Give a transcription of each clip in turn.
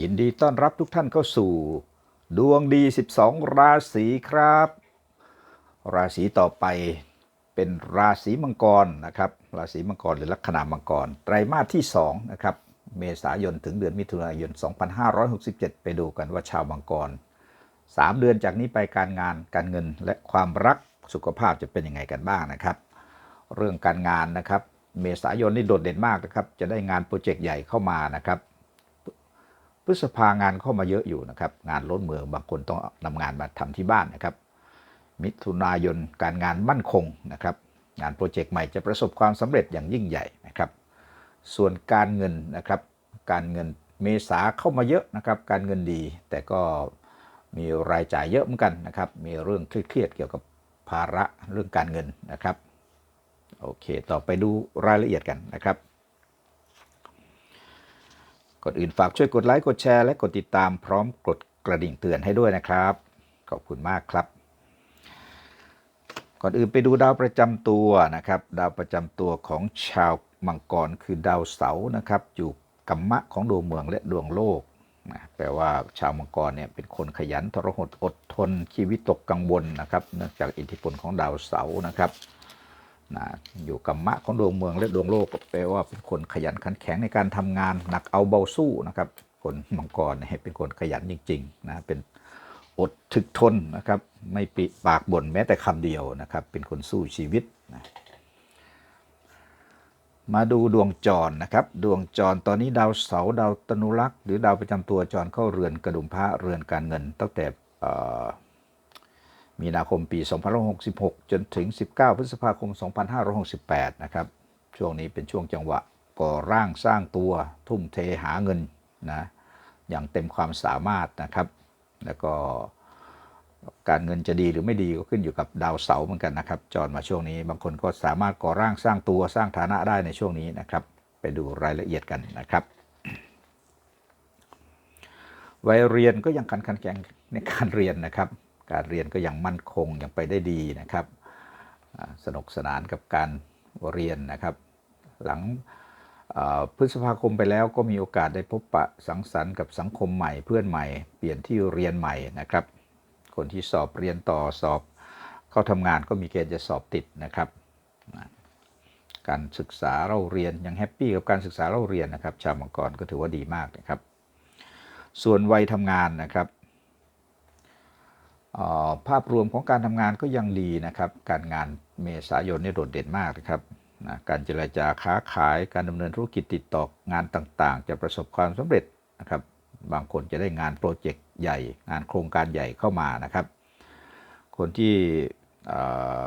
ยินดีต้อนรับทุกท่านเข้าสู่ ดวงดี 12 ราศีครับ ราศีต่อไปเป็นราศีมังกรนะครับ ราศีมังกรหรือลัคนามังกร ไตรมาสที่2นะครับ เมษายนถึงเดือนมิถุนายน 2567 ไปดูกันว่าชาวมังกร 3 เดือนจากนี้ไปการงานการเงินและความรักสุขภาพจะเป็นยังไงกันบ้างนะครับ เรื่องการงานนะครับ เมษายนนี่โดดเด่นมากนะครับ จะได้งานโปรเจกต์ใหญ่เข้ามานะครับ พฤษภางานเข้ามาเยอะอยู่นะครับ งานล้นเมืองบางคนต้องนำงานมาทำที่บ้านนะครับ มิถุนายนการงานมั่นคงนะครับ งานโปรเจกต์ใหม่จะประสบความสำเร็จอย่างยิ่งใหญ่นะครับ ส่วนการเงินนะครับ การเงินเมษาเข้ามาเยอะนะครับ การเงินดีแต่ก็มีรายจ่ายเยอะเหมือนกันนะครับ มีเรื่องเครียดเกี่ยวกับภาระเรื่องการเงินนะครับ โอเค ต่อไปดูรายละเอียดกันนะครับ ก่อนอื่นฝากช่วยกดไลค์กดแชร์และกดติดตามพร้อมกดกระดิ่งเตือนให้ด้วยนะครับ ขอบคุณมากครับ ก่อนอื่นไปดูดาวประจำตัวนะครับ ดาวประจำตัวของชาวมังกรคือดาวเสาร์นะครับ อยู่กัมมะของดวงเมืองและดวงโลกนะแปลว่าชาวมังกรเนี่ยเป็นคนขยันทรหดอดทนชีวิตตกกังวลนะครับเนื่องจากอิทธิพลของดาวเสาร์นะครับ นะอยู่กับมะของดวงเมืองและดวงโลกแปลว่าเป็นคนขยันขันแข็งในการทำงานหนักเอาเบาสู้นะครับ คนมังกรเนี่ยเป็นคนขยันจริงๆนะเป็นอดถึกทนนะครับ ไม่ปิปากบ่นแม้แต่คำเดียวนะครับ เป็นคนสู้ชีวิตนะมาดูดวงจรนะครับ ดวงจรตอนนี้ดาวเสาร์ดาวตนุรักษ์หรือดาวประจำตัวจรเข้าเรือนกระดุมพระเรือนการเงิน ตั้งแต่ มีนาคมปี 2566 จนถึง 19 พฤษภาคม 2568 นะครับ ช่วงนี้เป็นช่วงจังหวะก่อร่างสร้างตัวทุ่มเทหาเงินนะ อย่างเต็มความสามารถนะครับ แล้วก็การเงินจะดีหรือไม่ดีก็ขึ้นอยู่กับดาวเสาร์เหมือนกันนะครับ จอนมาช่วงนี้ บางคนก็สามารถก่อร่างสร้างตัวสร้างฐานะได้ในช่วงนี้นะครับ ไปดูรายละเอียดกันนะครับวัยเรียนก็ยังขันขันแข็งในการเรียนนะครับ การเรียนก็ยังมั่นคงยังไปได้ดีนะครับสนุกสนานกับการเรียนนะครับ หลังพฤษภาคมไปแล้วก็มีโอกาสได้พบปะสังสรรค์กับสังคมใหม่เพื่อนใหม่ เปลี่ยนที่เรียนใหม่นะครับ คนที่สอบเรียนต่อสอบเข้าทำงานก็มีเกณฑ์จะสอบติดนะครับ การศึกษาเราเรียนยังแฮปปี้กับการศึกษาเราเรียนนะครับ ชาวมังกรก็ถือว่าดีมากนะครับ ส่วนวัยทำงานนะครับ ภาพรวมของการทำงานก็ยังดีนะครับ การงานเมษายนนี่โดดเด่นมากนะครับนะการเจรจาค้าขายการดำเนินธุรกิจติดต่องานต่างๆ จะประสบความสำเร็จนะครับ บางคนจะได้งานโปรเจกต์ใหญ่ งานโครงการใหญ่เข้ามานะครับ คนที่เอ่อ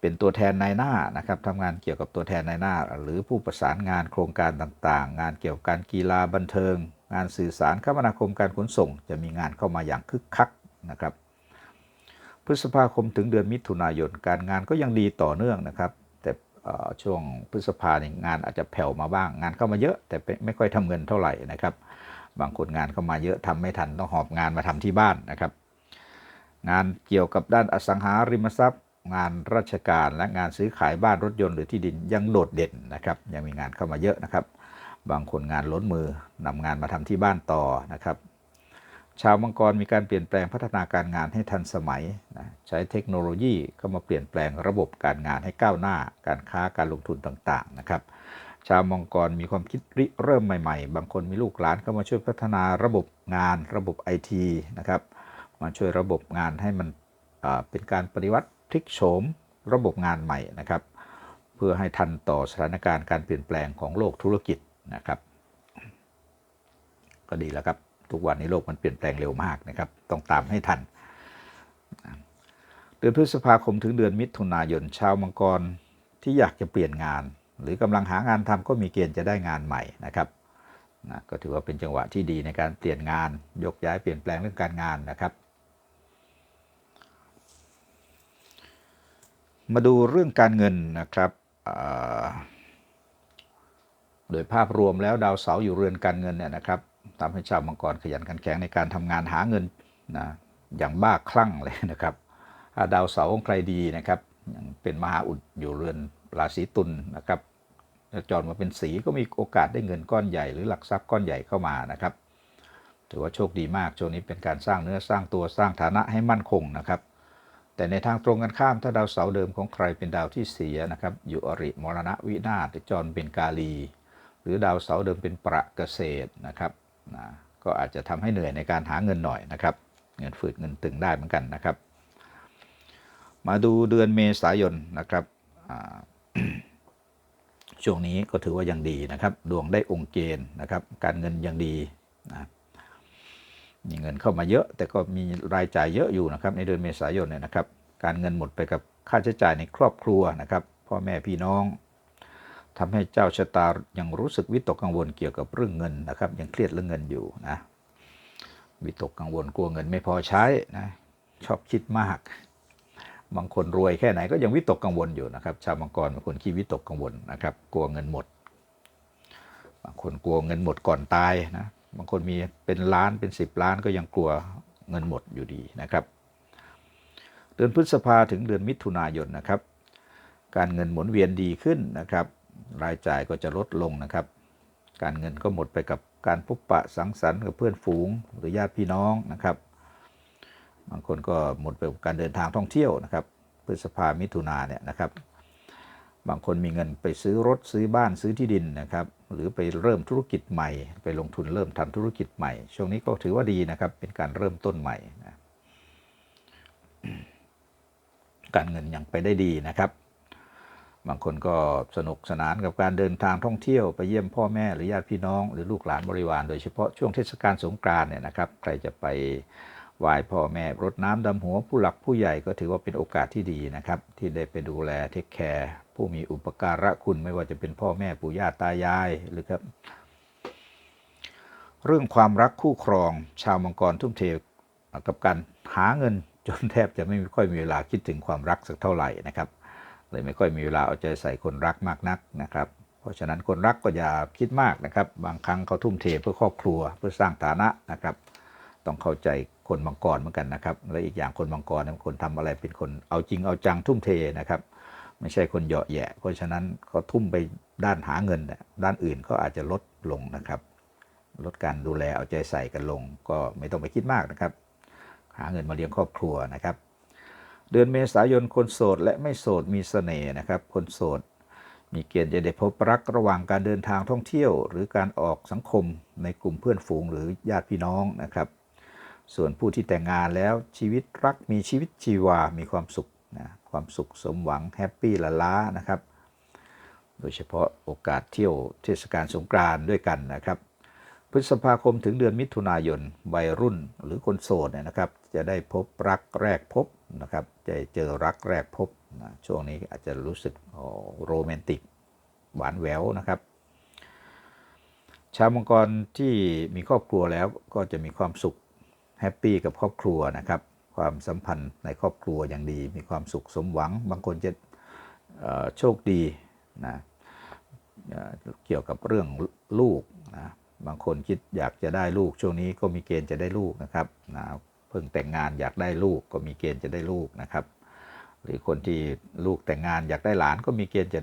เป็นตัวแทนนายหน้านะครับทำงานเกี่ยวกับตัวแทนนายหน้า หรือผู้ประสานงานโครงการต่างๆ งานเกี่ยวกับการกีฬาบันเทิง งานสื่อสารคมนาคมการขนส่ง จะมีงานเข้ามาอย่างคึกคัก นะครับ พฤษภาคมถึงเดือนมิถุนายนการงานก็ยังดีต่อเนื่องนะครับ แต่ช่วงพฤษภาเนี่ยงานอาจจะแผ่วมาบ้าง งานเข้ามาเยอะ แต่ไม่ค่อยทำเงินเท่าไหร่นะครับ บางคนงานเข้ามาเยอะทำไม่ทันต้องหอบงานมาทำที่บ้านนะครับ งานเกี่ยวกับด้านอสังหาริมทรัพย์ งานราชการและงานซื้อขายบ้านรถยนต์หรือที่ดินยังโดดเด่นนะครับ ยังมีงานเข้ามาเยอะนะครับบางคนงานล้นมือนำงานมาทำที่บ้านต่อนะครับ ชาวมังกรมีการเปลี่ยนแปลงพัฒนาการงานให้ทันสมัยนะใช้เทคโนโลยีเข้ามาเปลี่ยนแปลงระบบการงานให้ก้าวหน้า การค้าการลงทุนต่างๆนะครับชาวมังกรมีความคิดริเริ่มใหม่ๆ บางคนมีลูกหลานเข้ามาช่วยพัฒนาระบบงาน ระบบไอทีนะครับมาช่วยระบบงานให้มันเป็นการปฏิวัติพลิกโฉมระบบงานใหม่นะครับเพื่อให้ทันต่อสถานการณ์การเปลี่ยนแปลงของโลกธุรกิจนะครับ ก็ดีแล้วครับ ทุกวันนี้โลกมันเปลี่ยนแปลงเร็วมากนะครับ ต้องตามให้ทัน เดือนพฤษภาคมถึงเดือนมิถุนายนชาวมังกรที่อยากจะเปลี่ยนงาน หรือกำลังหางานทำก็มีเกณฑ์จะได้งานใหม่นะครับนะก็ถือว่าเป็นจังหวะที่ดีในการเปลี่ยนงาน ยกย้ายเปลี่ยนแปลงเรื่องการงานนะครับ มาดูเรื่องการเงินนะครับ โดยภาพรวมแล้วดาวเสาร์อยู่เรือนการเงินเนี่ยนะครับทำให้ชาวมังกรขยันขันแข็งในการทำงานหาเงินนะอย่างบ้าคลั่งเลยนะครับาดาวเสาร์ของใครดีนะครับอย่างเป็นมหาอุดอยู่เรือนราศีตุลนะครับจรมาเป็นสีก็มีโอกาสได้เงินก้อนใหญ่หรือหลักทรัพย์ก้อนใหญ่เข้ามานะครับถือว่าโชคดีมากช่วงนี้เป็นการสร้างเนื้อสร้างตัวสร้างฐานะให้มั่นคงนะครับ แต่ในทางตรงกันข้ามถ้าดาวเสาร์เดิมของใครเป็นดาวที่เสียนะครับอยู่อริมรณะวินาศจรเป็นกาลี หรือดาวเสาร์เดิมเป็นประเกษตรนะครับนะก็อาจจะทำให้เหนื่อยในการหาเงินหน่อยนะครับ เงินฝืดเงินตึงได้เหมือนกันนะครับ มาดูเดือนเมษายนนะครับช่วงนี้ก็ถือว่ายังดีนะครับ ดวงได้องค์เกณฑ์นะครับ การเงินยังดีนะมีเงินเข้ามาเยอะ แต่ก็มีรายจ่ายเยอะอยู่นะครับ ในเดือนเมษายนเนี่ยนะครับ การเงินหมดไปกับค่าใช้จ่ายในครอบครัวนะครับ พ่อแม่พี่น้อง ทำให้เจ้าชะตายังรู้สึกวิตกกังวลเกี่ยวกับเรื่องเงินนะครับ ยังเครียดเรื่องเงินอยู่นะวิตกกังวลกลัวเงินไม่พอใช้นะชอบคิดมาก บางคนรวยแค่ไหนก็ยังวิตกกังวลอยู่นะครับ ชาวมังกรบางคนขี้วิตกกังวลนะครับ กลัวเงินหมด บางคนกลัวเงินหมดก่อนตายนะบางคนมีเป็นล้านเป็น 10 ล้านก็ยังกลัวเงินหมดอยู่ดีนะครับเดือนพฤษภาถึงเดือนมิถุนายนนะครับ การเงินหมุนเวียนดีขึ้นนะครับ รายจ่ายก็จะลดลงนะครับ การเงินก็หมดไปกับการพบปะสังสรรค์กับเพื่อนฝูงหรือญาติพี่น้องนะครับ บางคนก็หมดไปกับการเดินทางท่องเที่ยวนะครับพฤษภามิถุนาเนี่ยนะครับ บางคนมีเงินไปซื้อรถซื้อบ้านซื้อที่ดินนะครับ หรือไปเริ่มธุรกิจใหม่ ไปลงทุนเริ่มทำธุรกิจใหม่ ช่วงนี้ก็ถือว่าดีนะครับ เป็นการเริ่มต้นใหม่นะการเงินยังไปได้ดีนะครับ บางคนก็สนุกสนานกับการเดินทางท่องเที่ยวไปเยี่ยมพ่อแม่หรือญาติพี่น้องหรือลูกหลานบริวารโดยเฉพาะช่วงเทศกาลสงกรานต์เนี่ยนะครับ ใครจะไปไหว้พ่อแม่รดน้ำดำหัวผู้หลักผู้ใหญ่ก็ถือว่าเป็นโอกาสที่ดีนะครับ ที่ได้ไปดูแลเทคแคร์ผู้มีอุปการะคุณไม่ว่าจะเป็นพ่อแม่ปู่ย่าตายายหรือครับเรื่องความรักคู่ครอง ชาวมังกรทุ่มเทกับการหาเงินจนแทบจะไม่ค่อยมีเวลาคิดถึงความรักสักเท่าไหร่นะครับ เลยไม่ค่อยมีเวลาเอาใจใส่คนรักมากนักนะครับ เพราะฉะนั้นคนรักก็อย่าคิดมากนะครับ บางครั้งเขาทุ่มเทเพื่อครอบครัวเพื่อสร้างฐานะนะครับ ต้องเข้าใจคนมังกรเหมือนกันนะครับ และอีกอย่างคนมังกรเนี่ยคนทำอะไรเป็นคนเอาจริงเอาจังทุ่มเทนะครับ ไม่ใช่คนเหยาะแยะ เพราะฉะนั้นเขาทุ่มไปด้านหาเงิน ด้านอื่นเขาอาจจะลดลงนะครับ ลดการดูแลเอาใจใส่กันลง ก็ไม่ต้องไปคิดมากนะครับ หาเงินมาเลี้ยงครอบครัวนะครับ เดือนเมษายนคนโสดและไม่โสดมีเสน่ห์นะครับ คนโสด มีเกณฑ์จะได้พบรักระหว่างการเดินทางท่องเที่ยว หรือการออกสังคมในกลุ่มเพื่อนฝูงหรือญาติพี่น้องนะครับ ส่วนผู้ที่แต่งงานแล้วชีวิตรักมีชีวิตชีวา มีความสุขนะความสุขสมหวังแฮปปี้ละล้านะครับ โดยเฉพาะโอกาสเที่ยวเทศกาลสงกรานต์ด้วยกันนะครับ พฤษภาคมถึงเดือนมิถุนายนวัยรุ่นหรือคนโสดเนี่ยนะครับ จะได้พบรักแรกพบ นะครับจะเจอรักแรกพบนะช่วงนี้อาจจะรู้สึกโรแมนติกหวานแหววนะครับ ชาวมังกรที่มีครอบครัวแล้วก็จะมีความสุขแฮปปี้กับครอบครัวนะครับ ความสัมพันธ์ในครอบครัวอย่างดี มีความสุขสมหวัง บางคนจะโชคดีนะเเกี่ยวกับเรื่องลูกนะบางคนคิดอยากจะได้ลูกช่วงนี้ก็มีเกณฑ์จะได้ลูกนะครับนะ เพิ่งแต่งงานอยากได้ลูกก็มีเกณฑ์จะได้ลูกนะครับ หรือคนที่ลูกแต่งงานอยากได้หลานก็มีเกณฑ์จะ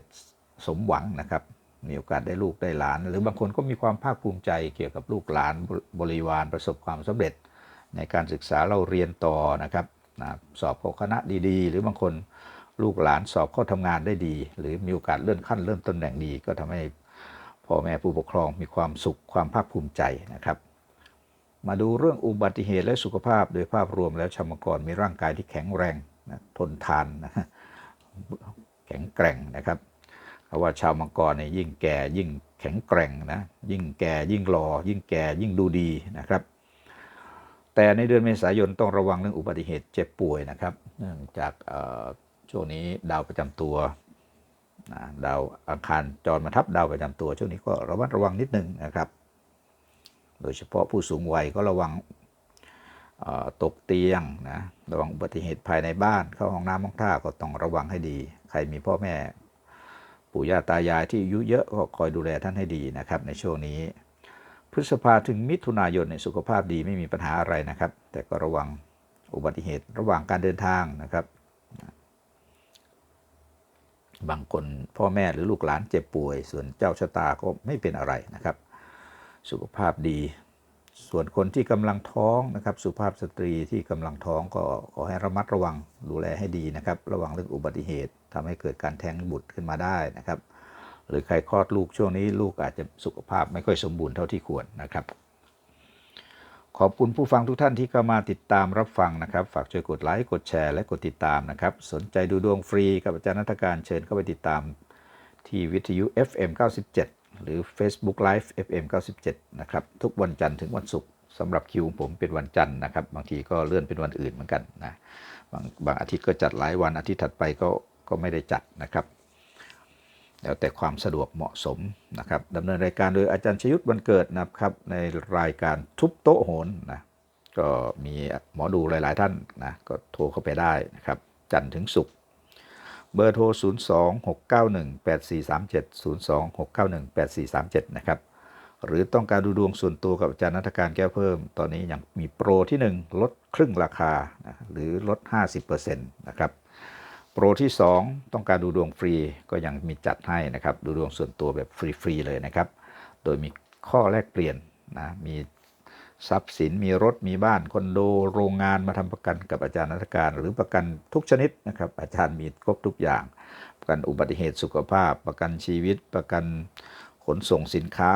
สมหวังนะครับ มีโอกาสได้ลูกได้หลาน หรือบางคนก็มีความภาคภูมิใจเกี่ยวกับลูกหลานบริวารประสบความสำเร็จ ในการศึกษาเราเรียนต่อนะครับนะสอบเข้าคณะดีๆ หรือบางคนลูกหลานสอบเข้าทำงานได้ดี หรือมีโอกาสเลื่อนขั้นเลื่อนตำแหน่งดี ก็ทำให้พ่อแม่ผู้ปกครองมีความสุขความภาคภูมิใจนะครับ มาดูเรื่องอุบัติเหตุและสุขภาพ โดยภาพรวมแล้วชาวมังกรมีร่างกายที่แข็งแรงนะทนทานนะแข็งแกร่งนะครับเพราะว่าชาวมังกรเนี่ยยิ่งแก่ยิ่งแข็งแกร่งนะยิ่งแก่ยิ่งหล่อยิ่งแก่ยิ่งดูดีนะครับ แต่ในเดือนเมษายนต้องระวังเรื่องอุบัติเหตุเจ็บป่วยนะครับ เนื่องจากช่วงนี้ดาวประจำตัวดาวอังคารจรมาทับดาวประจำตัว ช่วงนี้ก็ระมัดระวังนิดนึงนะครับ โดยเฉพาะผู้สูงวัยก็ระวังตกเตียงนะระวังอุบัติเหตุภายในบ้าน เข้าห้องน้ำห้องท่าก็ต้องระวังให้ดี ใครมีพ่อแม่ปู่ย่าตายายที่อายุเยอะก็คอยดูแลท่านให้ดีนะครับในช่วงนี้ พฤษภาถึงมิถุนายนในสุขภาพดีไม่มีปัญหาอะไรนะครับ แต่ก็ระวังอุบัติเหตุระหว่างการเดินทางนะครับ บางคนพ่อแม่หรือลูกหลานเจ็บป่วย ส่วนเจ้าชะตาก็ไม่เป็นอะไรนะครับ สุขภาพดี ส่วนคนที่กำลังท้องนะครับ สุภาพสตรีที่กำลังท้องก็ขอให้ระมัดระวังดูแลให้ดีนะครับ ระวังเรื่องอุบัติเหตุทำให้เกิดการแท้งบุตรขึ้นมาได้นะครับ หรือใครคลอดลูกช่วงนี้ลูกอาจจะสุขภาพไม่ค่อยสมบูรณ์เท่าที่ควรนะครับขอบคุณผู้ฟังทุกท่านที่เข้ามาติดตามรับฟังนะครับ ฝากช่วยกดไลค์ กดแชร์ และกดติดตามนะครับ สนใจดูดวงฟรีกับอาจารย์นัฐการเชิญเข้าไปติดตามที่วิทยุ FM 97 หรือ Facebook Live FM 97 นะครับ ทุกวันจันทร์ถึงวันศุกร์สำหรับคิวของผมเป็นวันจันทร์นะครับ บางทีก็เลื่อนเป็นวันอื่นเหมือนกันนะบางบางอาทิตย์ก็จัดหลายวันอาทิตย์ถัดไปก็ก็ไม่ได้จัดนะครับแล้วแต่ความสะดวกเหมาะสมนะครับดำเนินรายการโดยอาจารย์ชยุทธวันเกิดนะครับ ในรายการทุบโต๊ะโหนนะก็มีหมอดูหลาย ๆ ท่านนะก็โทรเข้าไปได้นะครับ จันทร์ถึงศุกร์ เบอร์โทร 0 2 6 9 1 8 4 3 7 0 2 6 9 1 8 4 3 7 นะครับ หรือต้องการดูดวงส่วนตัวกับอาจารย์นัฐการแก้วเพิ่ม ตอนนี้ยังมีโปรที่ 1 ลดครึ่งราคา หรือลด 50%นะครับ โปรที่ 2 ต้องการดูดวงฟรีก็ยังมีจัดให้นะครับ ดูดวงส่วนตัวแบบฟรี ๆ เลยนะครับ โดยมีข้อแลกเปลี่ยนนะ มี ทรัพย์สินมีรถมีบ้านคอนโดโรงงานมาทำประกันกับอาจารย์นัฐการหรือประกันทุกชนิดนะครับอาจารย์มีครบทุกอย่าง ประกันอุบัติเหตุสุขภาพ ประกันชีวิต ประกันขนส่งสินค้า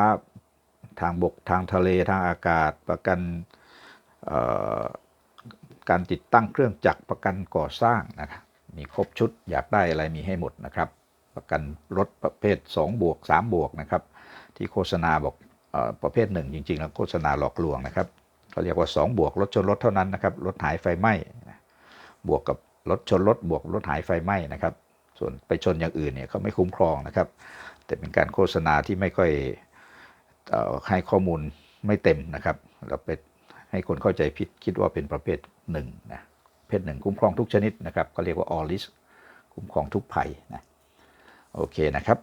ทางบกทางทะเลทางอากาศ ประกันการติดตั้งเครื่องจักรประกันก่อสร้างนะครับมีครบชุดอยากได้อะไรมีให้หมดนะครับ ประกันรถประเภท2บวก3บวกนะครับ ที่โฆษณาบอก ประเภทหนึ่งจริง ๆ แล้วโฆษณาหลอกลวงนะครับเขาเรียกว่า 2 บวกรถชนรถเท่านั้นนะครับรถหายไฟไหม้บวกกับรถชนรถบวกรถหายไฟไหม้นะครับ ส่วนไปชนอย่างอื่นเนี่ยเขาไม่คุ้มครองนะครับ แต่เป็นการโฆษณาที่ไม่ค่อยให้ข้อมูลไม่เต็มนะครับเราไปให้คนเข้าใจผิดคิดว่าเป็นประเภทหนึ่งนะประเภทหนึ่งคุ้มครองทุกชนิดนะครับก็เรียกว่า all risk คุ้มครองทุกภัยนะโอเคนะครับ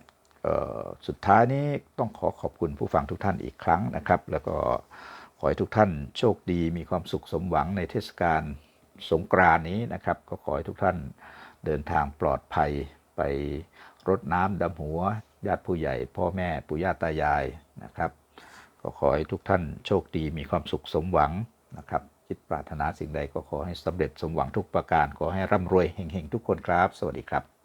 สุดท้ายนี้ต้องขอขอบคุณผู้ฟังทุกท่านอีกครั้งนะครับ แล้วก็ขอให้ทุกท่านโชคดีมีความสุขสมหวังในเทศกาลสงกรานนี้นะครับ ก็ขอให้ทุกท่านเดินทางปลอดภัยไปรดน้ำดำหัว ญาติผู้ใหญ่ พ่อแม่ปู่ย่าตายายนะครับ ก็ขอให้ทุกท่านโชคดีมีความสุขสมหวังนะครับคิดปรารถนาสิ่งใดก็ขอให้สำเร็จสมหวังทุกประการ ขอให้ร่ำรวยเฮงๆทุกคนครับ สวัสดีครับ